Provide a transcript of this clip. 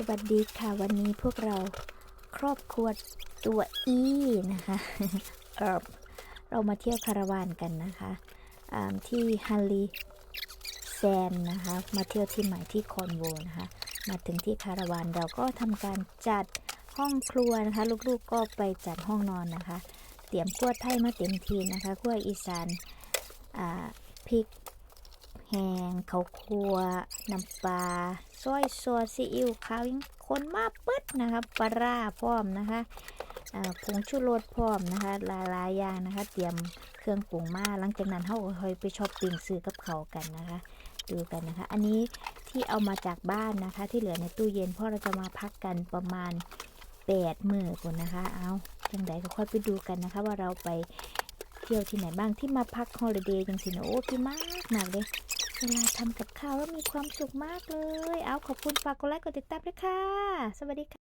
สวัสดีค่ะวันนี้พวกเราครอบครัวตัวอีนะคะเออเรามาเที่ยวคาราวานกันนะคะที่ฮันลีแซนนะคะ มาเที่ยวที่ใหม่ที่คอนโวนะคะ มาถึงที่คาราวานเราก็ทำการจัดห้องครัวนะคะ ลูกๆก็ไปจัดห้องนอนนะคะ เตรียมขั้วไทยมาเต็มทีนะคะขั้วอีสานพริก แห้งข้าคั่วน้ำปลาซอยซอสซีอิ๊วขาวยังคนมาเปิดนะคะปลาร้าพร้อมนะคะผงชูรสพร้อมนะคะหลายยางนะคะ เตรียมเครื่องปรุงมาหลังจากนั้นเราค่อยไปชอปปิ้งซื้อกับเขากันนะคะ ดูกันนะคะ อันนี้ที่เอามาจากบ้านนะคะ ที่เหลือในตู้เย็นเพราะเราจะมาพักกันประมาณ8มื้อคนนะคะ เอาจังใดก็ค่อยไปดูกันนะคะ ว่าเราไปเที่ยวที่ไหนบ้างที่มาพักฮอลิเดย์จังสินะโอ้พี่มากมากเลย เวลาทำกับข้าวแล้วมีความสุขมากเลย เอาขอบคุณฝากกดไลค์กดติดตามด้วยค่ะ สวัสดีค่ะ